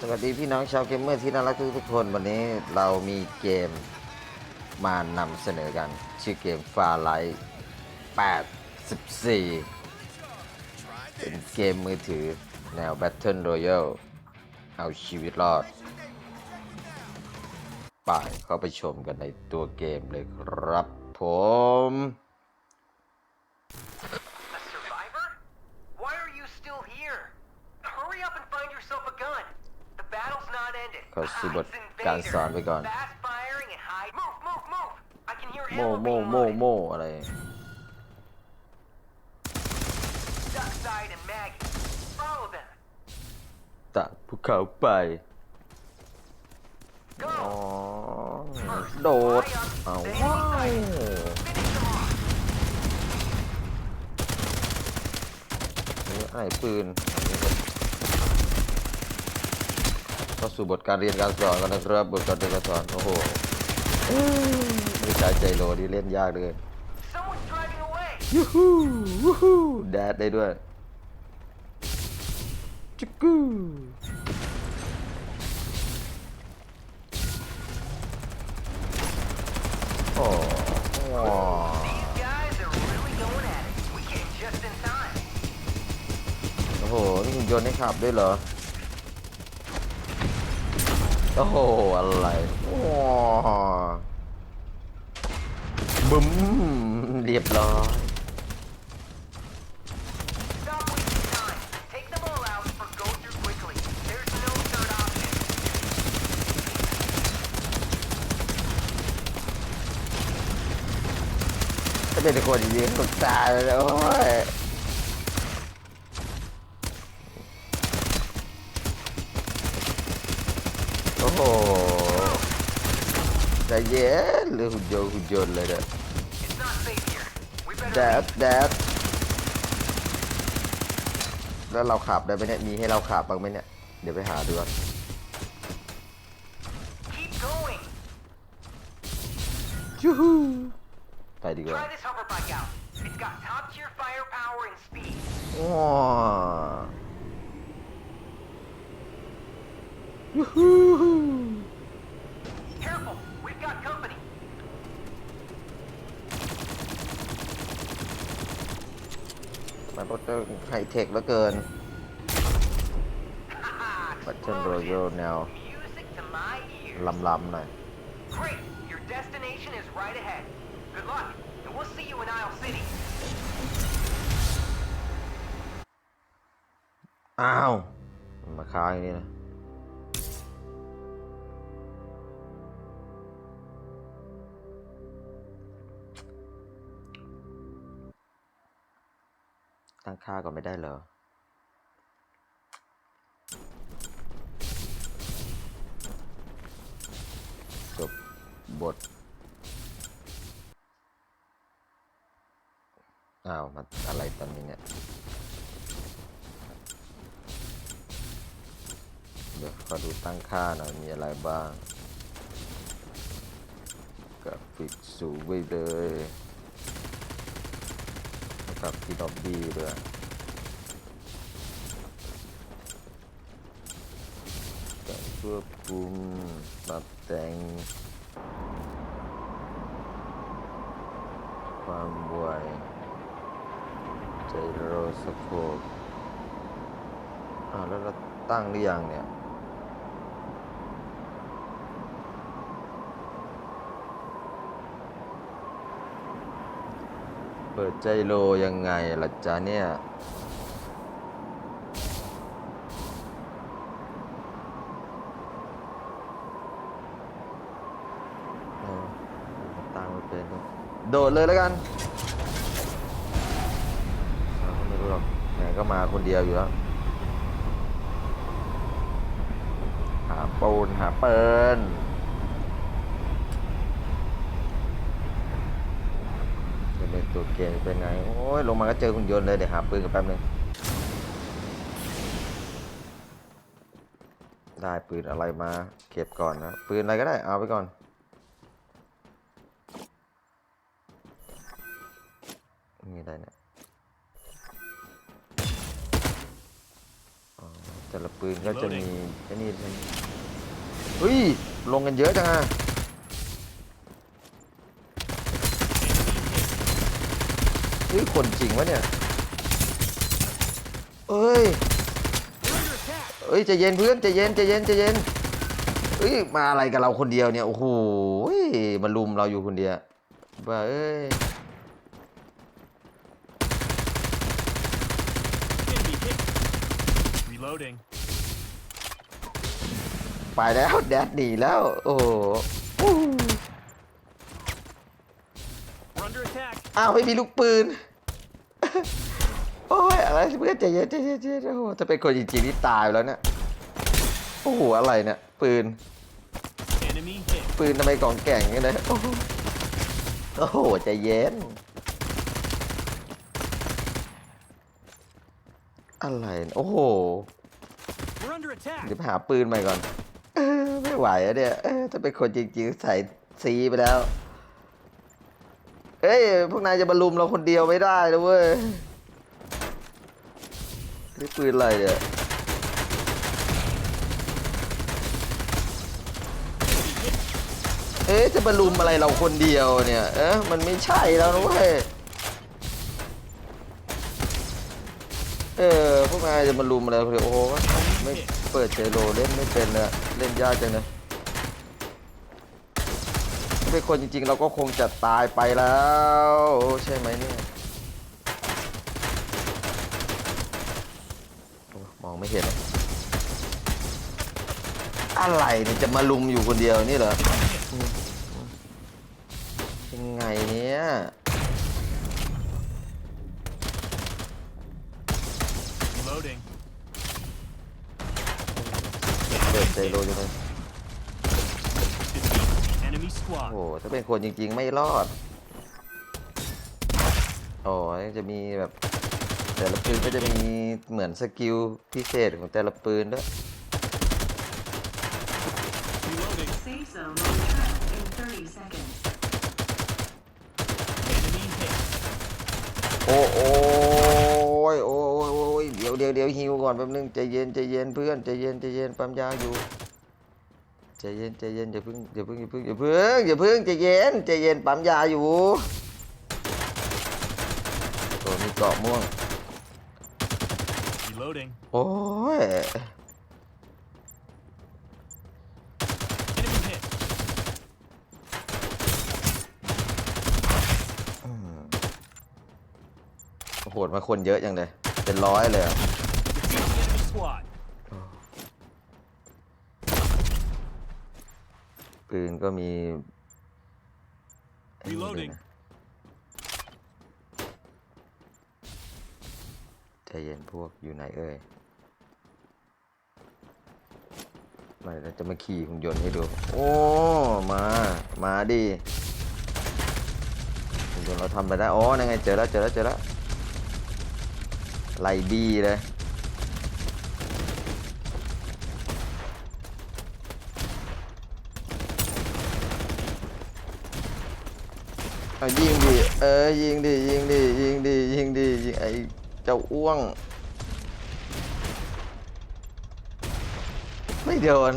สวัสดีพี่น้องชาวเกมเมอร์ที่น่ารักทุกๆคน วันนี้เรามีเกมมานำเสนอกัน ชื่อเกม Far Light 84 เป็นเกมมือถือแนว Battle Royale เอาชีวิตรอด ไปเข้าไปชมกันในตัวเกมเลยครับผม ขาสิบท It's การสอน invaders. ไปก่อน Fast firing and hide. Move, move, move. I can hear โม ammo โม being โม loaded. โมอะไร Duck side and Maggie. Follow them. ตัดภูเขาไป Go. อ๋อโดด เอาว้าว Finish them off. นี่ไอ้ปืนอันนี้ก็ เข้าสู่บทการเรียนการสอนกันนะครับบทการเรียนการสอนโอ้โหไม่ใช้ใจโลนี่เล่นยากเลย Someone's driving away. ยูฮูวูฮูแดดได้ด้วยจุกกูโอ้โห These guys are really going at it. We came just in time. โอ้โหนี่หุ่นยนต์ให้ขับด้วยเหรอ โอ้โห อะไรว้าวบึ้มเรียบร้อย Stop wasting time. Take them all out or go through quickly. There's no third option. ถ้าเป็นคนยิงตกตายเลยโอ้ย โอ้โหใจ เย็นหรือหุ่นยนต์หุ่นยนต์เลยเนี่ย It's not safe here. We แด better ดแดดแล้วเราขับได้ไหมเนี่ย มีให้เราขับบ้างไหมเนี่ย เดี๋ยวไปหาดูก่อน keep going. ยูฮูไปดีกว่า Try this hover bike out. It's got top tier firepower and speed. ว้าวยูฮู Careful, we've got company. มันรถ ไฮเทคเหลือเกิน Haha, บัตเทิลโรโย explosion. แนว Music to my ears. ลำๆหน่อย Great, your destination is right ahead. Good luck, and we'll see you in Isle City. อ้าวมันมาค้างอย่างนี้นะ ตั้งค่าก่อนไม่ได้เหรอจบบท อ้าวมาอะไรตอนนี้เนี่ย เดี๋ยวขอดูตั้งค่าหน่อยมีอะไรบ้างกราฟิกสูงไปเลย กับที่ดอบบี้ด้วยการควบคุมปรับแต่ง ความไวใจโรสโคปอ่าแล้วเราตั้งหรือยังเนี่ย เปิดใจโลยังไงล่ะจ๊ะเนี่ยตั้งไม่เป็นโดดเลยแล้วกัน ไม่รู้หรอกไหนก็มาคนเดียวอยู่แล้ว หาปูนหาเปิลจะ เป็นตัวเกมเป็นไง โอ้ย ลงมาก็เจอหุ่นยนต์เลย เดี๋ยวหาปืนกันแป๊บนึง ได้ปืนอะไรมา เก็บก่อนนะ ปืนอะไรก็ได้ เอาไปก่อน มีอะไรเนี่ยแต่ละปืนก็จะมีไอ้นี่ใช่ไหมเฮ้ย ลงกันเยอะจังอะ เฮ้ยคนจริงวะเนี่ย เอ้ย เอ้ยใจเย็นเพื่อนใจเย็นใจเย็นใจเย็นเอ้ยมาอะไรกับเราคนเดียวเนี่ยโอ้โหมาลุมเราอยู่คนเดียวบ้าเอ้ย Enemy hit. Reloading. ไปแล้วแดดหนีแล้ว โอ้โหอู้ We're under attack. อ้าวไม่มีลูกปืน โอ้ยอะไรเพื่อนใจเย็นใจเย็นใจเย็นโอ้โหถ้าเป็นคนจริงๆนี่ตายไปแล้วเนี่ย โอ้โหอะไรเนี่ยปืน Enemy hit. ปืนทำไมกล่องแก่งอย่างนี้เลยโอ้โหโอ้โหใจเย็น อะไรเนี่ยโอ้โห We're under attack. เดี๋ยวไปหาปืนใหม่ก่อนเออไม่ไหวอะเนี่ยเออถ้าเป็นคนจริงๆใส่ซีไปแล้ว เอ้ย พวกนายจะมาลุมเราคนเดียวไม่ได้นะเว้ยนี่ปืนอะไรเนี่ยเอ๊ะจะมาลุมอะไรเราคนเดียวเนี่ย เอ๊ะมันไม่ใช่แล้วนะเว้ย เออ พวกนายจะมาลุมอะไรคนเดียวโอ้โหไม่เปิดเจโรเล่นไม่เป็นเลยเล่นยากจังเลย เป็นคนจริงๆ เราก็คงจะตายไปแล้ว ใช่ไหมเนี่ยโอ้มองไม่เห็นเลยอะไรเนี่ยจะมาลุมอยู่คนเดียวนี่เหรออืมยังไงเนี่ย Reloading. เปิดเจโรอยู่เลย Defeat the enemy โอ้ squad. โหถ้าเป็นคนจริง ๆ ไม่รอด โอ้ยจะมีแบบ แต่ละปืนก็จะมีเหมือนสกิลพิเศษของแต่ละปืนด้วย Reloading. Safe zone on track in 30 seconds. Enemy hit. โอ้โอ้ยโอ้ยโอ้ยเดี๋ยวเดี๋ยวเดี๋ยวฮิวก่อนแป๊บนึงใจเย็นใจเย็นเพื่อนใจเย็นใจเย็นปั๊มยาอยู่ใจ เย็นใจเย็นอย่าเพิ่งอย่าเพิ่งอย่าเพิ่งอย่าเพิ่งอย่าเพิ่งใจเย็นใจเย็นปั๊มยาอยู่โอ้มีเกาะม่วง Reloading. โอ้ย Enemy hit. โหดมาคนเยอะจังเลย เป็นร้อยเลยอะ Defeat the enemy squad. ปืนก็มีไอ้นี่ด้วย Reloading นะใจเย็นพวกอยู่ไหนเอ่ยมาเราจะมาขี่หุ่นยนต์ให้ดู โอ้ มา มาดิหุ่นยนต์เราทำไปได้ อ๋อนั่นไงเจอแล้ว เจอแล้ว เจอแล้ว ไล่บีเลย เอายิงดิเออยิงดิยิงดิยิงดิยิงดิยิงไอ้เจ้าอ้วง ไม่โดน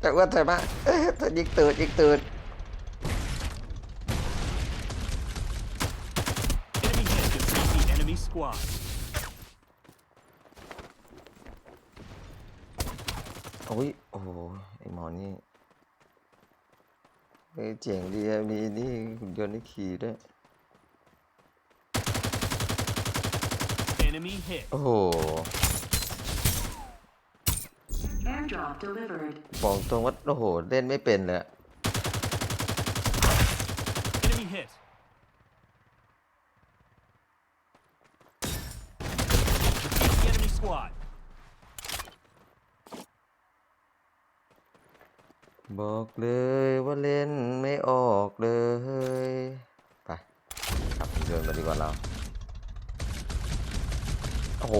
แต่ว่าแต่มาเอ้ยแต่ยิงตืดยิงตืด Enemy hit. Defeat the enemy squad. โอ้ยโอ้โหไอ้หมอนี่ เฮ้ยเจ๋งดีอะมีนี่หุ่นยนต์ให้ขี่ด้วย Enemy hit. โอ้โห Airdrop delivered. บอกตรงว่าโอ้โห เล่นไม่เป็นเลยอะ Enemy hit. Defeat the enemy squad. บอกเลยว่าเล่นไม่ออกเลย ไปขับเดินมาดีกว่าเรา โอ้โห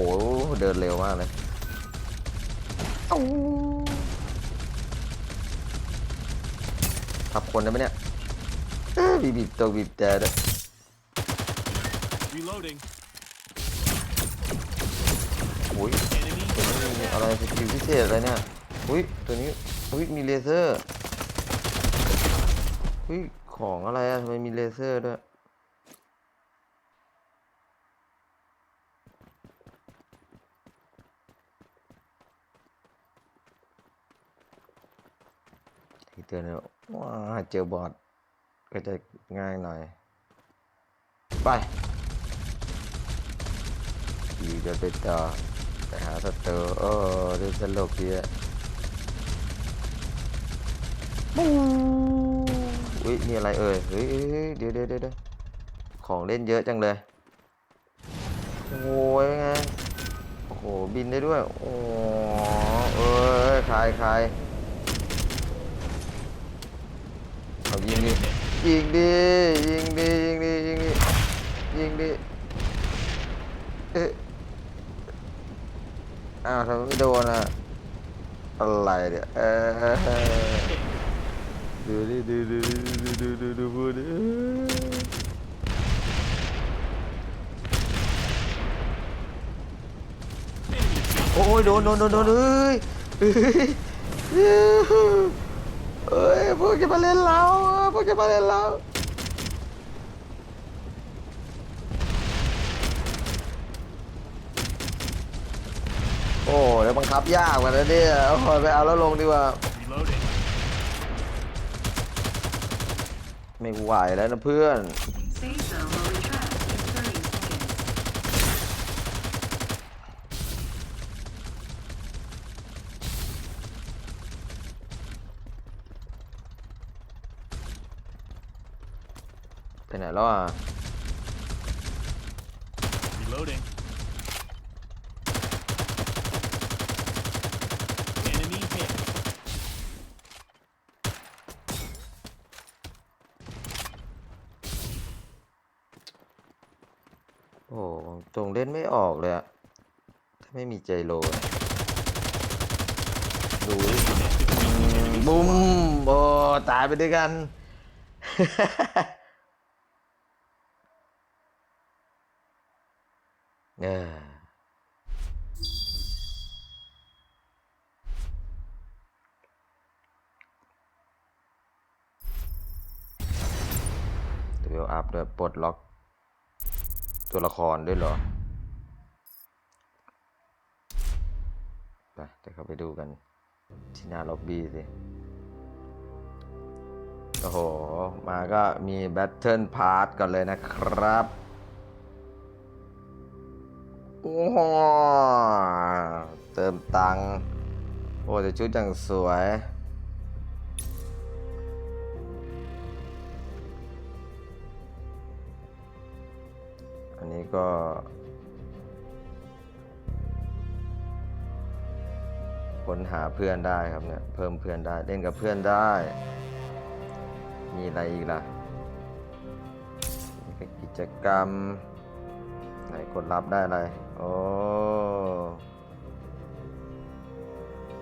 เดินเร็วมากเลยเอ้าขับคนได้ไหมเนี่ยเอ้ยบีบบีบตัวบีบแต่ด้วย Reloading. โอ้ย Enemy อะไรสกิลพิเศษอะไรเนี่ย อุ้ยตัวนี้ อุ้ยมีเลเซอร์อุ้ยของอะไรอะทำไมมีเลเซอร์ด้วยที่เตือนเลยว้าเจอบอทก็จะง่ายหน่อย ไปขี่เดินไปต่อไปหาศัตรูโอ้ดูสลกดีอะ ปู๊อุ้ยนี่อะไรเอ่ยเฮ้ยเฮ้ยเฮ้ยเดี๋ยวเดี๋ยวเดี๋ยวของเล่นเยอะจังเลยโอ้ยไงโอ้โหบินได้ด้วยโอ้เอ้ยใครใครเอายิงดิยิงดิยิงดิยิงดิยิงดิยิงดิเอ๊ะอ้าวทำไมไม่โดนอะอะไรเนี่ยเออ ดูดิดูดูดูดูดูดูพูดดิโอ้ยโดนโดนโดนโดนเฮ้ยเฮ้ยพวกจะมาเล่นเราพวกจะมาเล่นเราโอ้เดี๋ยวบังคับยากกว่านะเนี่ยเอาถอยไปเอาแล้วลงดีกว่า ไม่ไหวแล้วนะเพื่อน Safe zone will retract in 30 seconds. ไปไหนแล้วอะ Reloading. Enemy hit. โอ้ตรงเล่นไม่ออกเลยอะถ้าไม่มี ใจโลอะดูดิบุ้มโอ้ตายไปด้วยกัน เออเดี๋ยวอัพด้วยปลดล็อกตัวละครด้วยเหรอ ไปเดี๋ยวเข้าไปดูกัน ที่หน้าล็อบบี้สิ โอ้โห มาก็มีแบทเทิลพาร์ทก่อนเลยนะครับ โอ้โห เติมตังค์โอ้แต่ชุดอย่างสวยอันนี้ก็ ค้นหาเพื่อนได้ครับเนี่ยเพิ่มเพื่อนได้เล่นกับเพื่อนได้ มีอะไรอีกล่ะกิจกรรมไหนกดรับได้อะไรโอ้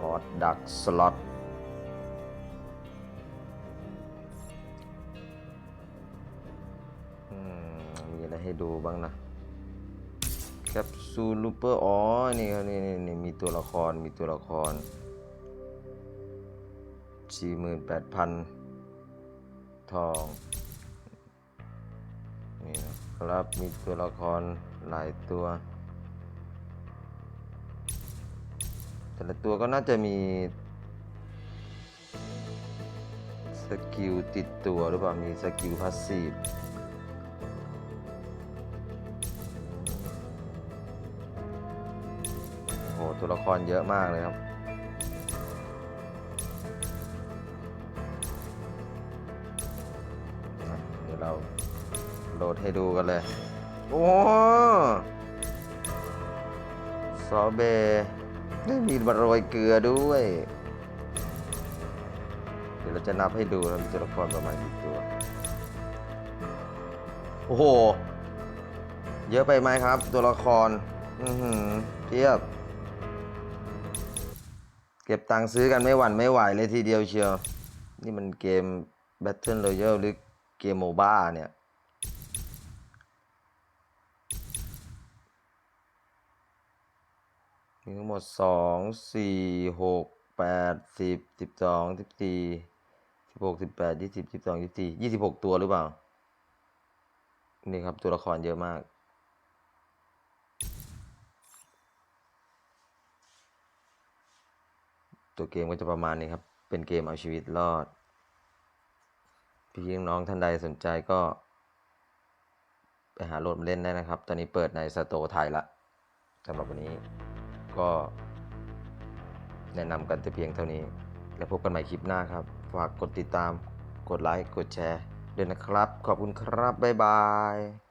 ฮอตดักสล็อตมีอะไรให้ดูบ้างนะ แคปซูลลูเปอร์อ๋อ นี่ครับนี่นี่นี่มีตัวละคร มีตัวละครสี่หมื่นแปดพันทอง นี่นะครับ มีตัวละครหลายตัว แต่ละตัวก็น่าจะมีสกิลติดตัวหรือเปล่า มีสกิลพาสซีฟ ตัวละครเยอะมากเลยครับ เดี๋ยวเราโหลดให้ดูกันเลย โอ้ซอเบได้มีบโรยเกลือด้วย เดี๋ยวเราจะนับให้ดูนะมีตัวละครประมาณกี่ตัว โอ้โห เยอะไปไหมครับ ตัวละคร อือหือเทียบ เก็บตังค์ซื้อกันไม่หวั่นไม่ไหวเลยทีเดียวเชียว นี่มันเกม Battle Royale หรือเกมโมบ้าเนี่ย มีทั้งหมดสองสี่หกแปดสิบสิบสองสิบสี่สิบหกสิบแปดยี่สิบสิบสองยี่สิบสี่ยี่สิบหกตัวหรือเปล่า นี่ครับตัวละครเยอะมาก ตัวเกมก็จะประมาณนี้ครับ เป็นเกมเอาชีวิตรอด พี่น้องท่านใดสนใจก็ ไปหาโหลดมาเล่นได้นะครับ ตอนนี้เปิดในสโตไทยละสำหรับวันนี้ก็แนะนำกันแต่เพียงเท่านี้ แล้วพบกันใหม่คลิปหน้าครับ ฝากกดติดตาม กดไลค์ กดแชร์ด้วยนะครับ ขอบคุณครับ บ๊ายบาย